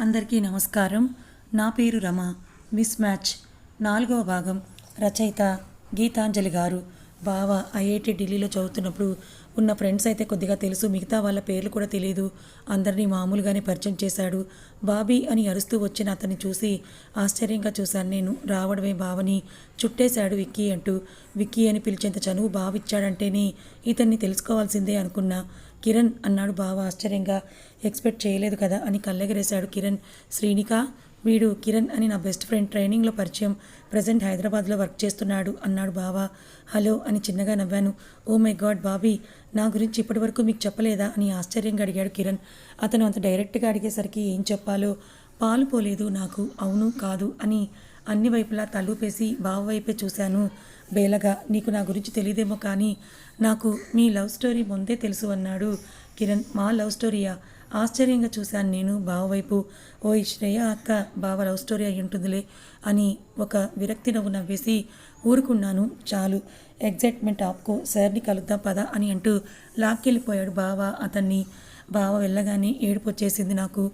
అందరికీ నమస్కారం. నా పేరు రమ. Miss match. నాలుగవ భాగం. రచయిత గీతాంజలి గారు. బావ ఐఐటి ఢిల్లీలో చదువుతున్నప్పుడు ఉన్న ఫ్రెండ్స్ అయితే కొద్దిగా తెలుసు. మిగతా వాళ్ళ పేర్లు కూడా తెలియదు అందరినీ మామూలుగానే పరిచయం చేశాడు. బాబీ అని అరుస్తూ వచ్చిన అతన్ని చూసి ఆశ్చర్యంగా చూశాను. నేను రావడమే బావని చుట్టేశాడు విక్కీ అంటూ. విక్కీ అని పిలిచేంత చనువు బావిచ్చాడంటేనే ఇతన్ని తెలుసుకోవాల్సిందే అనుకున్నా. కిరణ్ అన్నాడు బావ. ఆశ్చర్యంగా ఎక్స్పెక్ట్ చేయలేదు కదా అని కళ్ళెగరేశాడు కిరణ్. శ్రీనిక వీడు కిరణ్ అని నా బెస్ట్ ఫ్రెండ్ ట్రైనింగ్లో పరిచయం ప్రజెంట్ హైదరాబాద్లో వర్క్ చేస్తున్నాడు అన్నాడు బావా. హలో అని చిన్నగా నవ్వాను. ఓ మై గాడ్ బాబీ నా గురించి ఇప్పటివరకు మీకు చెప్పలేదా అని ఆశ్చర్యంగా అడిగాడు కిరణ్. అతను అంత డైరెక్ట్గా అడిగేసరికి ఏం చెప్పాలో? పాలు పోలేదు నాకు అవును కాదు అని అన్ని వైపులా తలుపేసి బావ వైపే చూశాను. బేలగా నీకు నా గురించి తెలియదేమో కానీ నాకు మీ లవ్ స్టోరీ ముందే తెలుసు అన్నాడు కిరణ్. మా లవ్ స్టోరీయా ఆశ్చర్యంగా చూశాను నేను బావ వైపు ఓ శ్రేయ అక్క బావ లవ్ స్టోరీ అయి ఉంటుందిలే అని ఒక విరక్తి నవ్వు నవ్వేసి ఊరుకున్నాను. చాలు ఎగ్జైట్మెంట్ ఆప్కో సార్ని కలుద్దాం పద అని అంటూ లాక్కెళ్ళిపోయాడు బావ. అతన్ని బావ వెళ్ళగానే ఏడుపు వచ్చేసింది నాకు.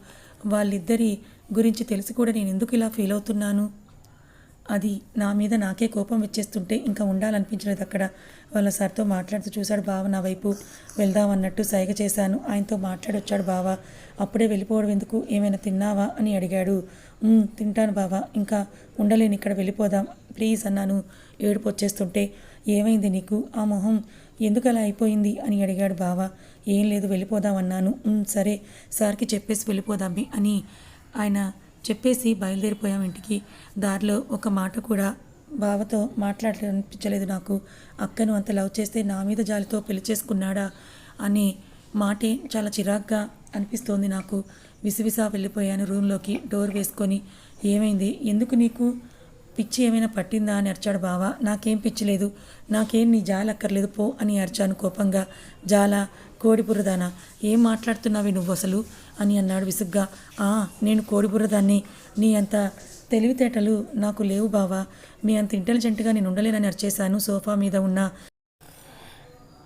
వాళ్ళిద్దరి గురించి తెలిసి కూడా నేను ఎందుకు ఇలా ఫీల్ అవుతున్నాను? అది నా మీద నాకే కోపం వచ్చేస్తుంటే ఇంకా ఉండాలనిపించలేదు అక్కడ. వాళ్ళ సార్తో మాట్లాడుతూ చూశాడు బావ నా వైపు వెళ్దామన్నట్టు సైగ చేశాను. ఆయనతో మాట్లాడొచ్చాడు బావ. అప్పుడే వెళ్ళిపోవడం ఎందుకు? ఏమైనా తిన్నావా? అని అడిగాడు. తింటాను బావా. ఇంకా ఉండలేను ఇక్కడ వెళ్ళిపోదాం. ప్లీజ్ అన్నాను. ఏడుపు వచ్చేస్తుంటే ఏమైంది నీకు? ఆ మొహం ఎందుకు అలా అయిపోయింది? అని అడిగాడు బావ. ఏం లేదు వెళ్ళిపోదాం అన్నాను. సరే సార్కి చెప్పేసి వెళ్ళిపోదామి అని ఆయన చెప్పేసి బయలుదేరిపోయాం ఇంటికి. దారిలో ఒక మాట కూడా బావతో మాట్లాడాలనిపించలేదు నాకు. అక్కను అంత లవ్ చేస్తే నా మీద జాలితో పెళ్ళి చేసుకున్నాడా? అని మాటే చాలా చిరాగ్గా అనిపిస్తోంది నాకు. విసివిసా వెళ్ళిపోయాను రూమ్లోకి డోర్ వేసుకొని. ఏమైంది? ఎందుకు నీకు పిచ్చి ఏమైనా పట్టిందా? అని అరిచాడు బావ. నాకేం పిచ్చి లేదు. నాకేం నీ జాల అక్కర్లేదు. పో అని అరిచాను కోపంగా. జాల? కోడిబుర్రదానా? ఏం మాట్లాడుతున్నావి నువ్వు అసలు? అని అన్నాడు విసుగ్గా. ఆ నేను కోడిబుర్రదాన్ని. నీ అంత తెలివితేటలు నాకు లేవు బావా. మీ అంత ఇంటెలిజెంట్గా నేను ఉండలేనని అరిచేశాను సోఫా మీద ఉన్న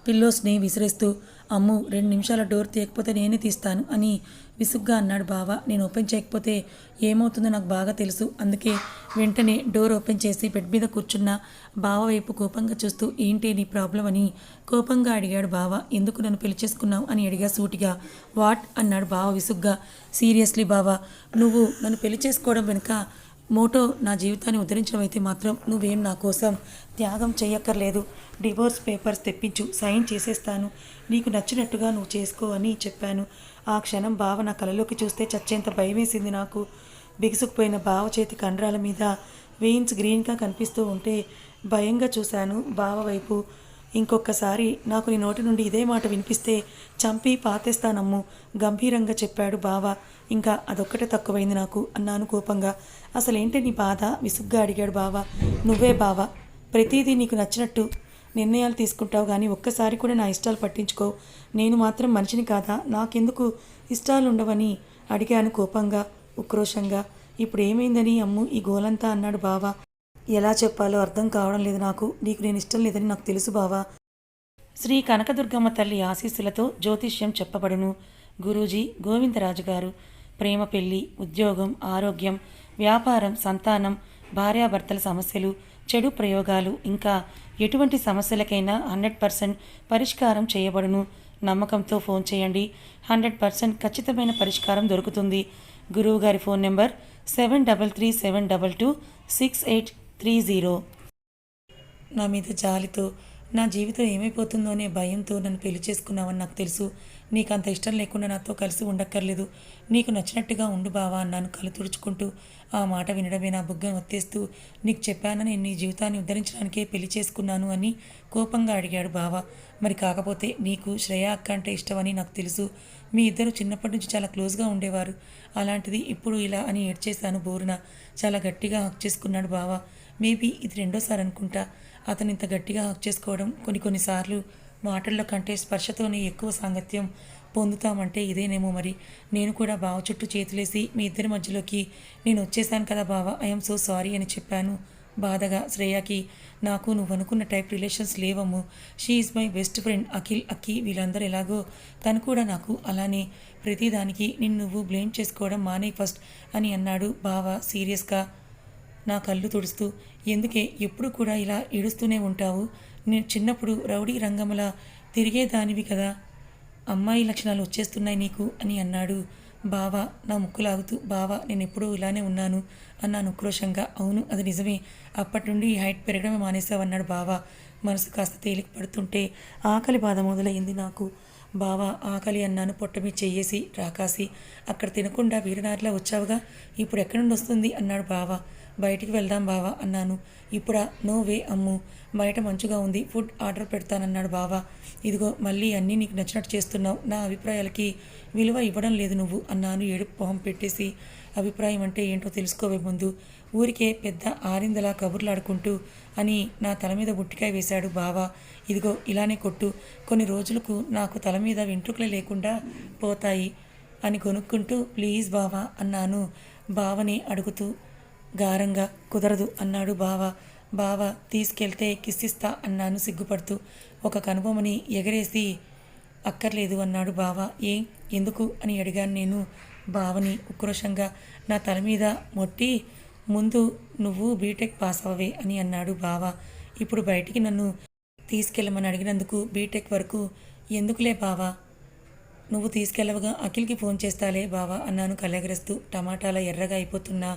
పిల్లోస్ని విసిరేస్తూ అమ్ము రెండు నిమిషాల డోర్ తీయకపోతే నేనే తీస్తాను అని విసుగ్గా అన్నాడు బావ. నేను ఓపెన్ చేయకపోతే ఏమవుతుందో నాకు బాగా తెలుసు. అందుకే వెంటనే డోర్ ఓపెన్ చేసి బెడ్ మీద కూర్చున్న బావ వైపు కోపంగా చూస్తూ ఏంటి నీ ప్రాబ్లం అని కోపంగా అడిగాడు బావ. ఎందుకు నన్ను పెళ్ళి చేసుకున్నావు? అని అడిగా సూటిగా. వాట్? అన్నాడు బావ విసుగ్గా. సీరియస్లీ బావా నువ్వు నన్ను పెళ్ళి చేసుకోవడం వెనుక మోటో నా జీవితాన్ని ఉద్ధరించడం అయితే మాత్రం నువ్వేం నా కోసం త్యాగం చేయక్కర్లేదు డివోర్స్ పేపర్స్ తెప్పించు సైన్ చేసేస్తాను. నీకు నచ్చినట్టుగా నువ్వు చేసుకో అని చెప్పాను. ఆ క్షణం బావ నా కలలోకి చూస్తే చచ్చేంత భయమేసింది నాకు. బిగుసుకుపోయిన బావ చేతి కండరాల మీద వెయిన్స్ గ్రీన్గా కనిపిస్తూ ఉంటే భయంగా చూశాను బావ వైపు. ఇంకొకసారి నాకు నీ నోటి నుండి ఇదే మాట వినిపిస్తే చంపి పాతేస్తానమ్ము గంభీరంగా చెప్పాడు బావ. ఇంకా అదొక్కటే తక్కువైంది నాకు అన్నాను కోపంగా. అసలేంటి నీ బాధ? విసుగ్గా అడిగాడు బావ. నువ్వే బావ. ప్రతిదీ నీకు నచ్చినట్టు నిర్ణయాలు తీసుకుంటావు కానీ ఒక్కసారి కూడా నా ఇష్టాలు పట్టించుకో. నేను మాత్రం మనిషిని కాదా? నాకెందుకు ఇష్టాలు ఉండవని అడిగాను కోపంగా ఉక్రోషంగా. ఇప్పుడు ఏమైందని అమ్ము ఈ గోలంతా అన్నాడు బావా. ఎలా చెప్పాలో అర్థం కావడం లేదు నాకు. నీకు నేను ఇష్టం లేదని నాకు తెలుసు బావా. శ్రీ కనకదుర్గమ్మ తల్లి ఆశీస్సులతో జ్యోతిష్యం చెప్పబడును. గురూజీ గోవిందరాజు గారు. ప్రేమ పెళ్ళి ఉద్యోగం ఆరోగ్యం వ్యాపారం సంతానం భార్యాభర్తల సమస్యలు చెడు ప్రయోగాలు ఇంకా ఎటువంటి సమస్యలకైనా హండ్రెడ్ పర్సెంట్ పరిష్కారం చేయబడును. నమ్మకంతో ఫోన్ చేయండి. హండ్రెడ్ పర్సెంట్ ఖచ్చితమైన పరిష్కారం దొరుకుతుంది. గురువు గారి phone number seven double three seven double two six eight three zero. నా మీద జాలితో నా జీవితం ఏమైపోతుందో అనే భయంతో నన్ను పెళ్ళి చేసుకున్నావని నాకు తెలుసు. నీకు అంత ఇష్టం లేకుండా నాతో కలిసి ఉండక్కర్లేదు. నీకు నచ్చినట్టుగా ఉండు బావా అన్నాను కళ్ళు తుడుచుకుంటూ. ఆ మాట వినడమే నా బుగ్గను ఒత్తేస్తూ. నీకు చెప్పానని నీ జీవితాన్ని ఉద్ధరించడానికే పెళ్ళి చేసుకున్నాను అని కోపంగా అడిగాడు బావ. మరి కాకపోతే నీకు శ్రేయ అక్క అంటే ఇష్టమని నాకు తెలుసు. మీ ఇద్దరు చిన్నప్పటి నుంచి చాలా క్లోజ్గా ఉండేవారు. అలాంటిది ఇప్పుడు ఇలా అని ఏడ్చేశాను బోరున. చాలా గట్టిగా హక్ చేసుకున్నాడు బావ. మేబీ ఇది రెండోసారి అనుకుంటా. అతను ఇంత గట్టిగా హక్ చేసుకోవడం కొన్ని కొన్నిసార్లు మాటల్లో కంటే స్పర్శతోనే ఎక్కువ సాంగత్యం పొందుతామంటే ఇదేనేమో మరి. నేను కూడా బావ చుట్టూ చేతులేసి మీ ఇద్దరి మధ్యలోకి నేను వచ్చేసాను కదా బావ. ఐఎమ్ సో సారీ అని చెప్పాను బాధగా శ్రేయాకి. నాకు నువ్వు అనుకున్న టైప్ రిలేషన్స్ లేవమ్ము. She my best friend Akhil Akki వీళ్ళందరూ ఎలాగో. తను కూడా నాకు అలానే. ప్రతిదానికి నిన్ను నువ్వు బ్లేమ్ చేసుకోవడం మానే ఫస్ట్ అని అన్నాడు బావ సీరియస్గా నా కళ్ళు తుడుస్తూ. ఎందుకే? ఎప్పుడు కూడా ఇలా ఏడుస్తూనే ఉంటావు. నేను చిన్నప్పుడు రౌడీ రంగంలా తిరిగేదానివి కదా. అమ్మాయి లక్షణాలు వచ్చేస్తున్నాయి నీకు అని అన్నాడు. బావ నా ముక్కు లాగుతూ బావా నేను ఎప్పుడూ ఇలానే ఉన్నాను అన్నాను ఉక్రోషంగా అవును అది నిజమే. అప్పటి నుండి ఈ హైట్ పెరగడమే మానేసావన్నాడు బావ. మనసు కాస్త తేలిక పడుతుంటే ఆకలి బాధ మొదలైంది నాకు. బావా ఆకలి అన్నాను పొట్టమి చెయ్యేసి రాకాసి అక్కడ తినకుండా వీరనారిలా వచ్చావుగా? ఇప్పుడు ఎక్కడి నుండి వస్తుంది అన్నాడు బావ. బయటికి వెళ్దాం బావా అన్నాను. ఇప్పుడా? No way Ammu. బయట మంచుగా ఉంది. ఫుడ్ ఆర్డర్ పెడతానన్నాడు బావా. ఇదిగో మళ్ళీ అన్నీ నీకు నచ్చినట్టు చేస్తున్నావు. నా అభిప్రాయాలకి విలువ ఇవ్వడం లేదు నువ్వు అన్నాను ఏడుపు మొహం పెట్టేసి. అభిప్రాయం అంటే ఏంటో తెలుసుకోవే ముందు. ఊరికే పెద్ద ఆరిందలా కబుర్లాడుకుంటూ అని నా తల మీద బుట్టికాయ వేశాడు బావా. ఇదిగో ఇలానే కొట్టు. కొన్ని రోజులకు నాకు తల మీద వెంట్రుకలే లేకుండా పోతాయి అని కొనుక్కుంటూ ప్లీజ్ బావా అన్నాను. బావని అడుగుతూ గారంగా కుదరదు అన్నాడు బావ. బావ తీసుకెళ్తే కిస్సిస్తా అన్నాను సిగ్గుపడుతూ. ఒక కనుబొమ్మని ఎగరేసి అక్కర్లేదు అన్నాడు బావ. ఏం? ఎందుకు? అని అడిగాను నేను. బావని ఉక్రోషంగా నా తల మీద మొట్టి ముందు నువ్వు బీటెక్ పాస్ అవ్వవే అని అన్నాడు బావ. ఇప్పుడు బయటికి నన్ను తీసుకెళ్ళమని అడిగినందుకు బీటెక్ వరకు ఎందుకులే బావా? నువ్వు తీసుకెళ్ళవగా అఖిల్కి ఫోన్ చేస్తాలే బావా అన్నాను కలగరిస్తూ టమాటాల ఎర్రగా అయిపోతున్నా.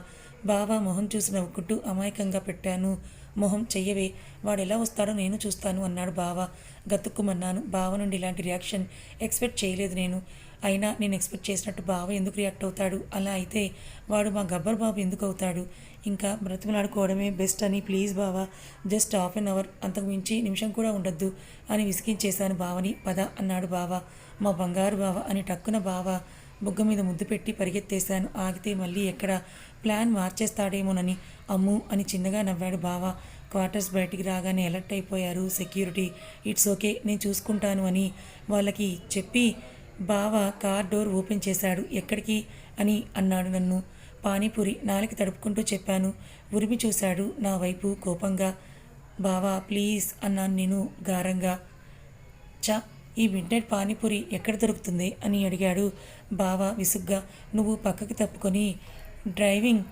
బావా మొహం చూసి నవ్వుకుంటూ అమాయకంగా పెట్టాను. మొహం చెయ్యవే వాడెలా వస్తాడో నేను చూస్తాను అన్నాడు బావ. గతుక్కుమన్నాను బావ నుండి ఇలాంటి రియాక్షన్ ఎక్స్పెక్ట్ చేయలేదు నేను. అయినా నేను ఎక్స్పెక్ట్ చేసినట్టు బావ ఎందుకు రియాక్ట్ అవుతాడు? అలా అయితే వాడు మా గబ్బర్ బాబు ఎందుకు అవుతాడు? ఇంకా బ్రతిమలాడుకోవడమే బెస్ట్ అని ప్లీజ్ బావా జస్ట్ హాఫ్ అన్ అవర్ అంతకు మించి నిమిషం కూడా ఉండొద్దు అని విసిగించేశాను బావని. పద అన్నాడు బావ. మా బంగారు బావ అని టక్కున బావ బుగ్గ మీద ముద్దు పెట్టి పరిగెత్తేశాను. ఆగితే మళ్ళీ ఎక్కడ? ప్లాన్ మార్చేస్తాడేమోనని. అమ్ము అని చిన్నగా నవ్వాడు బావ. క్వార్టర్స్ బయటికి రాగానే అలర్ట్ అయిపోయారు సెక్యూరిటీ. ఇట్స్ ఓకే నేను చూసుకుంటాను అని వాళ్ళకి చెప్పి బావ కార్ డోర్ ఓపెన్ చేశాడు. ఎక్కడికి? అని అన్నాడు నన్ను. పానీపూరి నాలుగు తడుపుకుంటూ చెప్పాను. ఉరిమి చూశాడు నా వైపు కోపంగా. బావా ప్లీజ్ అన్నాను నేను గారంగా. చా ఈ మిడ్ పానీపూరి ఎక్కడ దొరుకుతుంది? అని అడిగాడు బావా విసుగ్గా. నువ్వు పక్కకి తప్పుకొని డ్రైవింగ్.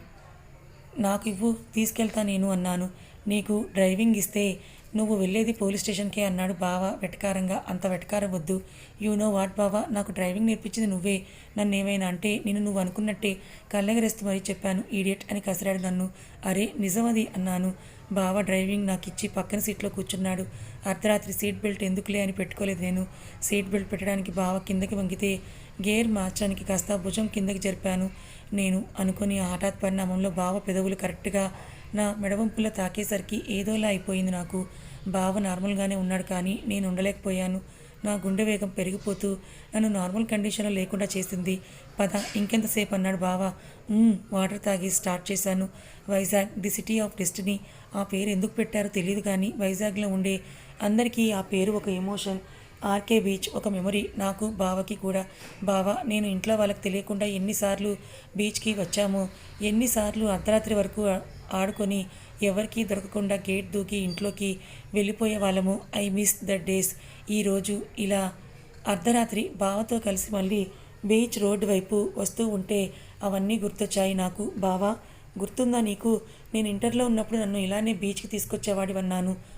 నాకు ఇవ్వు తీసుకెళ్తా నేను అన్నాను. నీకు డ్రైవింగ్ ఇస్తే నువ్వు వెళ్ళేది పోలీస్ స్టేషన్కే అన్నాడు బావ వెటకారంగా. అంత వెటకారం వద్దు. యూ నో వాట్ బావా నాకు డ్రైవింగ్ నేర్పించింది నువ్వే. నన్ను ఏమైనా అంటే నేను నువ్వు అనుకున్నట్టే కళ్ళెగరేస్తూ మరీ చెప్పాను. ఈడియట్ అని కసిరాడు నన్ను. అరే నిజమది అన్నాను. బావ డ్రైవింగ్ నాకు ఇచ్చి పక్కన సీట్లో కూర్చున్నాడు. అర్ధరాత్రి సీట్ బెల్ట్ ఎందుకులే అని పెట్టుకోలేదు నేను. సీట్ బెల్ట్ పెట్టడానికి బావ కిందకి వంగితే గేర్ మార్చడానికి కాస్త భుజం కిందకి జరిపాను. నేను అనుకుని హఠాత్ పరిణామంలో బావ పెదవులు కరెక్ట్గా నా మెడవంపులో తాకేసరికి ఏదోలా అయిపోయింది నాకు. బావ నార్మల్గానే ఉన్నాడు కానీ నేను ఉండలేకపోయాను. నా గుండె వేగం పెరిగిపోతూ నన్ను నార్మల్ కండిషన్లో లేకుండా చేసింది. పద ఇంకెంతసేపు అన్నాడు బావా. వాటర్ తాగి స్టార్ట్ చేశాను. Vizag the city of destiny. ఆ పేరు ఎందుకు పెట్టారో తెలియదు కానీ వైజాగ్లో ఉండే అందరికీ ఆ పేరు ఒక ఎమోషన్. ఆర్కే బీచ్ ఒక మెమొరీ. నాకు బావకి కూడా. బావ నేను ఇంట్లో వాళ్ళకి తెలియకుండా ఎన్నిసార్లు బీచ్కి వచ్చాము. ఎన్నిసార్లు అర్ధరాత్రి వరకు ఆడుకొని ఎవరికీ దొరకకుండా గేట్ దూకి ఇంట్లోకి వెళ్ళిపోయే వాళ్ళము. I miss the days. ఈరోజు ఇలా అర్ధరాత్రి బావతో కలిసి మళ్ళీ బీచ్ రోడ్డు వైపు వస్తూ ఉంటే అవన్నీ గుర్తొచ్చాయి నాకు. బావా గుర్తుందా నీకు? నేను ఇంటర్లో ఉన్నప్పుడు నన్ను ఇలానే బీచ్కి తీసుకొచ్చేవాడివన్నాను. "ఉమ్,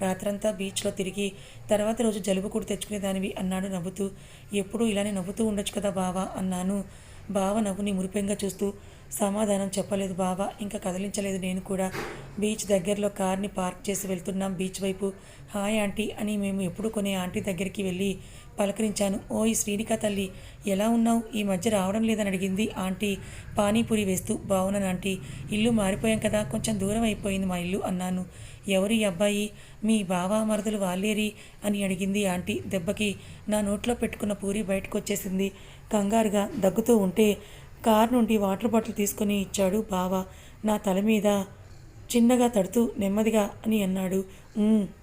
రాత్రంతా బీచ్లో తిరిగి తర్వాత రోజు జలుబు కూడా తెచ్చుకునేదానివి అన్నాడు నవ్వుతూ. ఎప్పుడూ ఇలానే నవ్వుతూ ఉండొచ్చు కదా బావా అన్నాను. బావ నవ్వుని మురిపెంగా చూస్తూ సమాధానం చెప్పలేదు బావా ఇంకా కదిలించలేదు నేను కూడా. బీచ్ దగ్గరలో కార్ని పార్క్ చేసి వెళ్తున్నాం బీచ్ వైపు. హాయ్ ఆంటీ అని మేము ఎప్పుడు కొనే ఆంటీ దగ్గరికి వెళ్ళి పలకరించాను. ఓయ్ శ్రీనిక తల్లి ఎలా ఉన్నావు? ఈ మధ్య రావడం లేదని అడిగింది ఆంటీ. పానీపూరి వేస్తూ బావునని ఆంటీ. ఇల్లు మారిపోయాం కదా కొంచెం దూరం అయిపోయింది మా ఇల్లు అన్నాను. ఎవరి అబ్బాయి? మీ బావా మరదలు వాళ్ళేరి? అని అడిగింది ఆంటీ దెబ్బకి. నా నోట్లో పెట్టుకున్న పూరి బయటకు వచ్చేసింది కంగారుగా దగ్గుతూ ఉంటే కార్ నుండి వాటర్ బాటిల్ తీసుకొని ఇచ్చాడు బావ. నా తల మీద చిన్నగా తడుతూ నెమ్మదిగా అని అన్నాడు.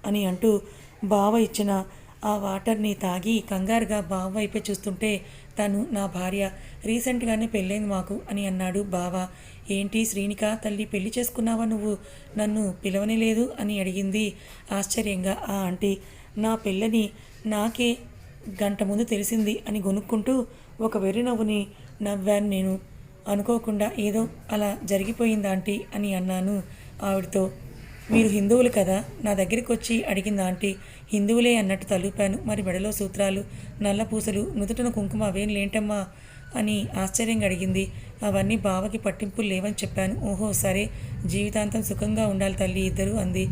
అని అంటూ బావ ఇచ్చిన ఆ వాటర్ని తాగి కంగారుగా బావ వైపే చూస్తుంటే తను నా భార్య. రీసెంట్గానే పెళ్ళైంది మాకు అని అన్నాడు బావ. ఏంటి శ్రీనిక తల్లి పెళ్ళి చేసుకున్నావా నువ్వు? నన్ను పిలవనే లేదు అని అడిగింది ఆశ్చర్యంగా ఆ ఆంటీ. నా పిల్లని నాకే గంట ముందు తెలిసింది అని గొనుక్కుంటూ ఒక వెర్రి నవ్వుని నవ్వాను నేను. అనుకోకుండా ఏదో అలా జరిగిపోయింది ఆంటీ అని అన్నాను ఆవిడతో. మీరు హిందువులు కదా? నా దగ్గరికి వచ్చి అడిగింది ఆంటీ. హిందువులే అన్నట్టు తలుపాను. మరి మెడలో సూత్రాలు నల్ల పూసలు నుదుటిన కుంకుమ అవేం లేంటమ్మా? అని ఆశ్చర్యంగా అడిగింది. అవన్నీ బావకి పట్టింపులు లేవని చెప్పాను. ఓహో సరే జీవితాంతం సుఖంగా ఉండాలి తల్లి ఇద్దరు అంది.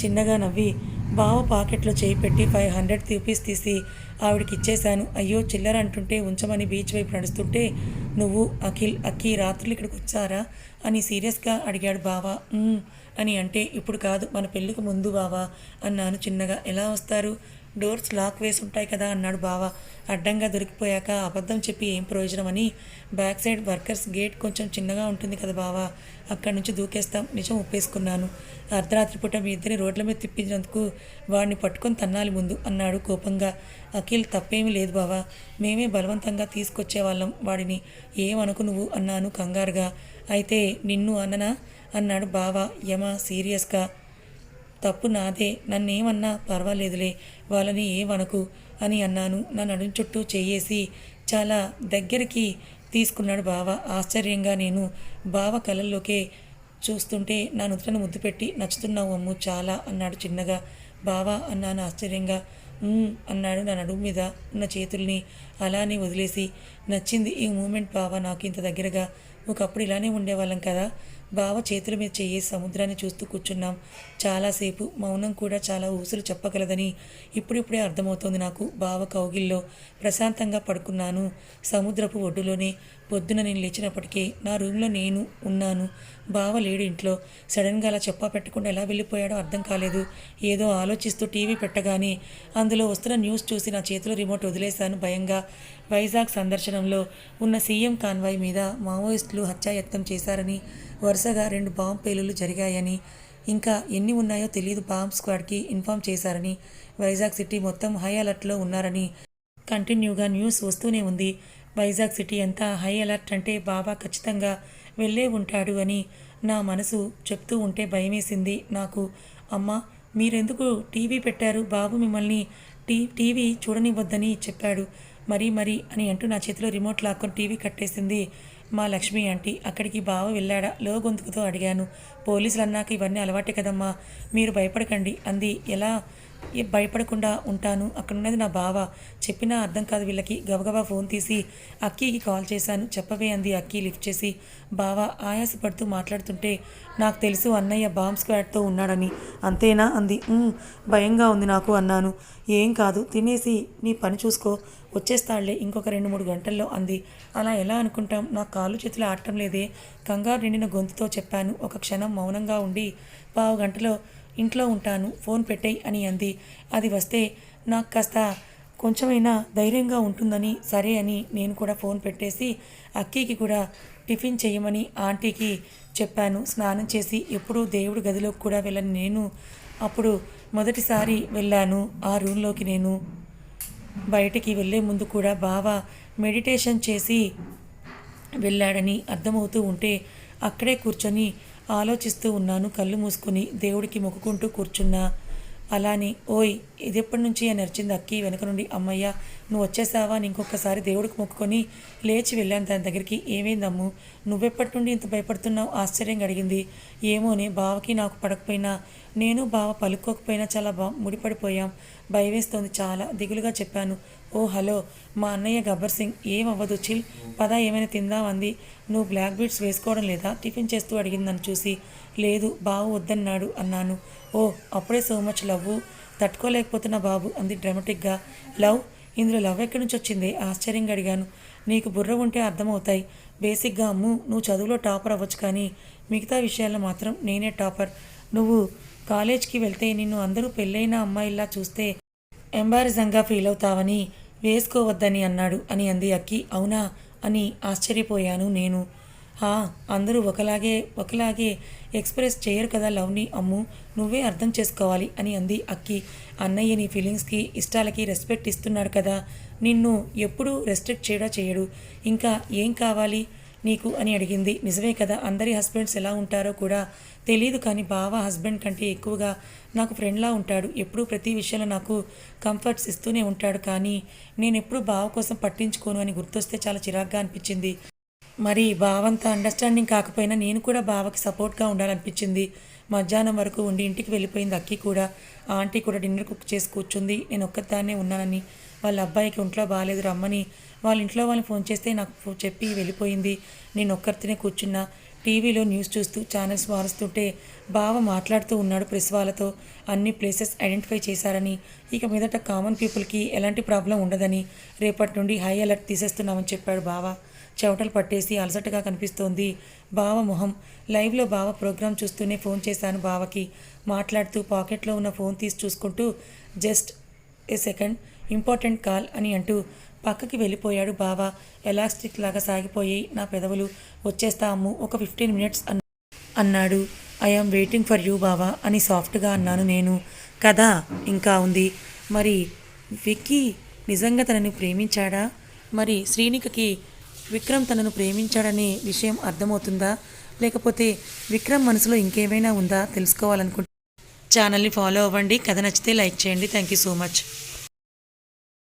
చిన్నగా నవ్వి బావ పాకెట్లో చేయి పెట్టి ఫైవ్ హండ్రెడ్ రూపీస్ తీసి ఆవిడకి ఇచ్చేశాను. అయ్యో చిల్లర అంటుంటే ఉంచమని బీచ్ వైపు నడుస్తుంటే నువ్వు అఖిల్ అక్కి రాత్రులు ఇక్కడికి వచ్చారా అని సీరియస్గా అడిగాడు బావ. అని అంటే ఇప్పుడు కాదు మన పెళ్ళికి ముందు బావా అన్నాను చిన్నగా. ఎలా వస్తారు? డోర్స్ లాక్ వేసి ఉంటాయి కదా అన్నాడు బావ. అడ్డంగా దొరికిపోయాక అబద్ధం చెప్పి ఏం ప్రయోజనం అని బ్యాక్ సైడ్ వర్కర్స్ గేట్ కొంచెం చిన్నగా ఉంటుంది కదా బావా. అక్కడి నుంచి దూకేస్తాం. నిజం ఒప్పేసుకున్నాను. అర్ధరాత్రి పూట మీ ఇద్దరిని రోడ్ల మీద తిప్పించినందుకు వాడిని పట్టుకొని తన్నాలి ముందు అన్నాడు కోపంగా. అఖిల్ తప్పేమీ లేదు బావా. మేమే బలవంతంగా తీసుకొచ్చేవాళ్ళం వాడిని. ఏమనుకు నువ్వు? అన్నాను కంగారుగా. అయితే నిన్ను అన్ననా అన్నాడు బావ యమ సీరియస్గా. తప్పు నాదే నన్నేమన్నా పర్వాలేదులే వాళ్ళని ఏమనకు? అని అన్నాను. నా నడుం చుట్టూ చేయేసి చాలా దగ్గరికి తీసుకున్నాడు బావ. ఆశ్చర్యంగా నేను బావ కళ్ళల్లోకే చూస్తుంటే నా నుదుటను ముద్దు పెట్టి నచ్చుతున్నావు అమ్ము చాలా అన్నాడు చిన్నగా. బావా అన్నాను ఆశ్చర్యంగా. అన్నాడు నా నడుము మీద ఉన్న చేతుల్ని అలానే వదిలేసి. నచ్చింది ఈ మూమెంట్ బావా నాకు ఇంత దగ్గరగా. ఒకప్పుడు ఇలానే ఉండేవాళ్ళం కదా. బావ చేతుల మీద చెయ్యి సముద్రాన్ని చూస్తూ కూర్చున్నాం. చాలాసేపు మౌనం కూడా చాలా ఊసులు చెప్పగలదని ఇప్పుడిప్పుడే అర్థమవుతోంది నాకు. బావ కౌగిల్లో ప్రశాంతంగా పడుకున్నాను. సముద్రపు ఒడ్డులోనే పొద్దున నేను లేచినప్పటికీ నా రూమ్లో నేను ఉన్నాను. బావ లేడు ఇంట్లో. సడన్గా అలా చెప్పా పెట్టకుండా ఎలా వెళ్ళిపోయాడో అర్థం కాలేదు. ఏదో ఆలోచిస్తూ టీవీ పెట్టగానే అందులో వస్తున్న న్యూస్ చూసి నా చేతిలో రిమోట్ వదిలేశాను భయంగా. వైజాగ్ సందర్శనంలో ఉన్న సీఎం కాన్వాయ్ మీద మావోయిస్టులు హత్యాయత్నం చేశారని వరుసగా రెండు బాంబు పేలులు జరిగాయని ఇంకా ఎన్ని ఉన్నాయో తెలియదు బాంబ్ స్క్వాడ్కి ఇన్ఫామ్ చేశారని వైజాగ్ సిటీ మొత్తం హై అలర్ట్లో ఉన్నారని కంటిన్యూగా న్యూస్ వస్తూనే ఉంది. వైజాగ్ సిటీ అంతా హై అలర్ట్ అంటే బాబా ఖచ్చితంగా వెళ్ళే ఉంటాడు అని నా మనసు చెప్తూ ఉంటే భయమేసింది నాకు. అమ్మ మీరెందుకు టీవీ పెట్టారు? బాబు మిమ్మల్ని టీ టీవీ చూడనివ్వద్దని చెప్పాడు. మరీ మరీ అని అంటూ నా చేతిలో రిమోట్ లాక్కొని టీవీ కట్టేసింది. మా లక్ష్మి ఆంటీ అక్కడికి బావ వెళ్ళాడా? లో గొంతుకుతో అడిగాను. పోలీసులు అన్నాక ఇవన్నీ అలవాటే కదమ్మా. మీరు భయపడకండి అంది. ఎలా? ఏ భయపడకుండా ఉంటాను. అక్కడ ఉన్నది నా బావ. చెప్పినా అర్థం కాదు వీళ్ళకి. గబగబా ఫోన్ తీసి అక్కీకి కాల్ చేశాను. చెప్పవే అంది అక్కీ లిఫ్ట్ చేసి. బావ ఆయాసపడుతూ మాట్లాడుతుంటే నాకు తెలుసు అన్నయ్య బాంబ్ స్క్వాడ్తో ఉన్నాడని. అంతేనా అంది. భయంగా ఉంది నాకు అన్నాను. ఏం కాదు తినేసి నీ పని చూసుకో. వచ్చేస్తాడులే ఇంకొక రెండు మూడు గంటల్లో అంది. అలా ఎలా అనుకుంటాం? నా కాళ్ళు చేతులు ఆడటం లేదే. కంగారు నిండిన గొంతుతో చెప్పాను. ఒక క్షణం మౌనంగా ఉండి పావు గంటలో ఇంట్లో ఉంటాను ఫోన్ పెట్టేయి అని అంది. అది వస్తే నాకు కాస్త కొంచెమైనా ధైర్యంగా ఉంటుందని సరే అని నేను కూడా ఫోన్ పెట్టేసి అక్కీకి కూడా టిఫిన్ చేయమని ఆంటీకి చెప్పాను. స్నానం చేసి ఎప్పుడూ దేవుడి గదిలోకి కూడా వెళ్ళని నేను. అప్పుడు మొదటిసారి వెళ్ళాను ఆ రూమ్లోకి నేను. బయటికి వెళ్ళే ముందు కూడా బావ మెడిటేషన్ చేసి వెళ్ళాడని అర్థమవుతూ ఉంటే అక్కడే కూర్చొని ఆలోచిస్తూ ఉన్నాను. కళ్ళు మూసుకొని దేవుడికి మొక్కుకుంటూ కూర్చున్నా. అలానే ఓయ్ ఇది ఎప్పటి నుంచి అని అరిచింది అక్కి వెనక నుండి. అమ్మయ్య నువ్వు వచ్చేసావా? అని ఇంకొకసారి దేవుడికి మొక్కుకొని లేచి వెళ్ళాను దాని దగ్గరికి. ఏమైందమ్ము? నువ్వెప్పటి నుండి ఇంత భయపడుతున్నావు? ఆశ్చర్యంగా అడిగింది. ఏమోనే బావకి నాకు పడకపోయినా నేను బావ పలుక్కోకపోయినా చాలా బా ముడిపడిపోయాం. భయవేస్తోంది చాలా. దిగులుగా చెప్పాను. Oh hello. మా అన్నయ్య గబ్బర్ సింగ్ ఏమవ్వదు చిల్. పద ఏమైనా తిందామంది నువ్వు బ్లాక్ బీట్స్ వేసుకోవడం లేదా? టిఫిన్ చేస్తూ అడిగిందని చూసి లేదు బావు వద్దన్నాడు అన్నాను. ఓ అప్పుడే సో మచ్ లవ్ తట్టుకోలేకపోతున్నా బాబు అంది డ్రామాటిక్గా. లవ్? ఇందులో లవ్ ఎక్కడి నుంచి వచ్చింది? ఆశ్చర్యంగా అడిగాను. నీకు బుర్ర ఉంటే అర్థమవుతాయి. బేసిక్గా అమ్ము నువ్వు చదువులో టాపర్ అవ్వచ్చు కానీ మిగతా విషయాల్లో మాత్రం నేనే టాపర్. నువ్వు కాలేజ్కి వెళ్తే నిన్ను అందరూ పెళ్ళైన అమ్మాయిలా చూస్తే ఎంబారజంగా ఫీల్ అవుతావని వేసుకోవద్దని అన్నాడు. అని అంది అక్కి. అవునా? అని ఆశ్చర్యపోయాను నేను. హా అందరూ ఒకలాగే ఒకలాగే ఎక్స్ప్రెస్ చేయరు కదా లవ్ని? అమ్ము నువ్వే అర్థం చేసుకోవాలి అని అంది అక్కి. అన్నయ్య నీ ఫీలింగ్స్కి ఇష్టాలకి రెస్పెక్ట్ ఇస్తున్నాడు కదా. నిన్ను ఎప్పుడూ రెస్ట్రిక్ట్ చేయడా చేయడు. ఇంకా ఏం కావాలి? నీకు అని అడిగింది. నిజమే కదా అందరి హస్బెండ్స్ ఎలా ఉంటారో కూడా తెలియదు కానీ బావ హస్బెండ్ కంటే ఎక్కువగా నాకు ఫ్రెండ్లా ఉంటాడు. ఎప్పుడూ ప్రతి విషయంలో నాకు కంఫర్ట్స్ ఇస్తూనే ఉంటాడు కానీ నేను ఎప్పుడు బావ కోసం పట్టించుకోను అని గుర్తొస్తే చాలా చిరాగ్గా అనిపించింది. మరి బావంత అండర్స్టాండింగ్ కాకపోయినా నేను కూడా బావకి సపోర్ట్గా ఉండాలనిపించింది. మధ్యాహ్నం వరకు ఉండి ఇంటికి వెళ్ళిపోయింది అక్కి కూడా. ఆంటీ కూడా డిన్నర్ కుక్ చేసి కూర్చుంది. నేను ఒక్కదాన్నే ఉన్నానని వాళ్ళ అబ్బాయికి ఒంట్లో బాగాలేదు రమ్మని వాళ్ళ ఇంట్లో వాళ్ళని ఫోన్ చేస్తే నాకు చెప్పి వెళ్ళిపోయింది. నేను ఒక్కరితోనే కూర్చున్నా. టీవీలో న్యూస్ చూస్తూ ఛానల్స్ మారుస్తుంటే బావ మాట్లాడుతూ ఉన్నాడు ప్రెస్ వాళ్ళతో. అన్ని ప్లేసెస్ ఐడెంటిఫై చేశారని. ఇక మీదట కామన్ పీపుల్కి ఎలాంటి ప్రాబ్లం ఉండదని రేపటి నుండి హై అలర్ట్ తీసేస్తున్నామని చెప్పాడు బావ. చెవటలు పట్టేసి అలసటగా కనిపిస్తోంది బావ మొహం. లైవ్లో బావ ప్రోగ్రాం చూస్తూనే ఫోన్ చేశాను బావకి. మాట్లాడుతూ పాకెట్లో ఉన్న ఫోన్ తీసి చూసుకుంటూ just a second important call అని అంటూ పక్కకి వెళ్ళిపోయాడు బావా. ఎలాస్టిక్ లాగా సాగిపోయి నా పెదవులు వచ్చేస్తా అమ్ము ఒక ఫిఫ్టీన్ మినిట్స్ అన్న అన్నాడు. ఐఆమ్ వెయిటింగ్ ఫర్ యూ బావా అని సాఫ్ట్గా అన్నాను నేను. కదా ఇంకా ఉంది. మరి విక్కీ నిజంగా తనని ప్రేమించాడా? మరి శ్రీనికకి విక్రమ్ తనను ప్రేమించాడనే విషయం అర్థమవుతుందా? లేకపోతే విక్రమ్ మనసులో ఇంకేమైనా ఉందా? తెలుసుకోవాలనుకుంటే ఛానల్ని ఫాలో అవ్వండి. కథ నచ్చితే లైక్ చేయండి. Thank you so much.